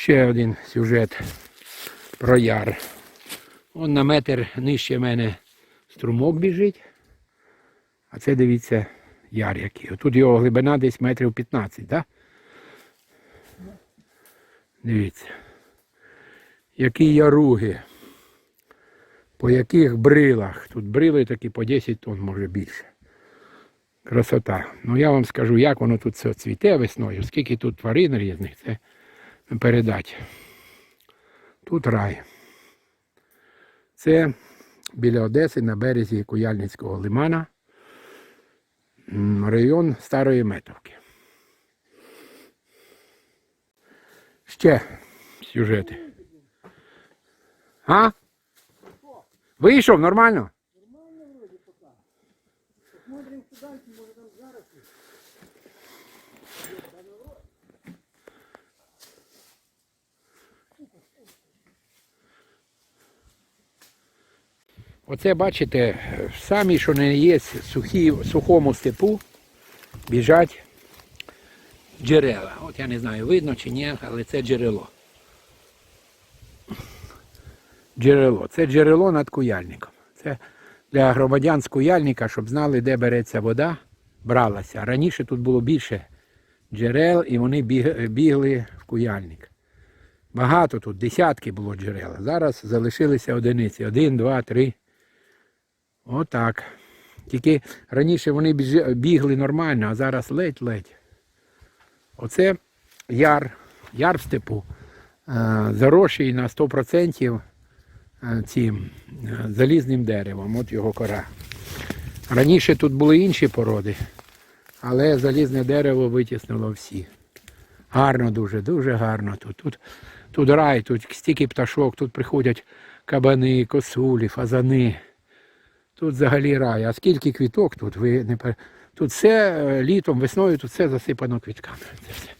Ще один сюжет про яр. Он на метр нижче мене струмок біжить. А це дивіться яр який. Тут його глибина десь метрів 15, так? Да? Дивіться. Які яруги. По яких брилах. Тут брили такі по 10 тонн, може більше. Красота. Ну я вам скажу, як воно тут все цвіте весною, скільки тут тварин різних, це не передать. Тут рай. Це біля Одеси на березі Куяльницького лимана. Район Старої Метовки. Ще сюжети. А? Вийшов нормально? Оце бачите, самі, що не є сухі, сухому степу, біжать джерела. От я не знаю, видно чи ні, але це джерело. Джерело. Це джерело над куяльником. Це для громадян з куяльника, щоб знали, де береться вода, бралася. Раніше тут було більше джерел, і вони бігли в куяльник. Багато тут, десятки було джерел. Зараз залишилися одиниці. Один, два, три. Отак. Тільки раніше вони бігли нормально, а зараз ледь-ледь. Оце яр, яр в степу. Е, Заросший на 100% е, цим е, залізним деревом. От його кора. Раніше тут були інші породи, але залізне дерево витіснило всі. Гарно дуже, дуже гарно тут. Тут, тут рай, тут стільки пташок, тут приходять кабани, косулі, фазани. Тут взагалі рай. А скільки квіток тут, ви не Тут все е, літом, весною тут все засипано квітками. Це все.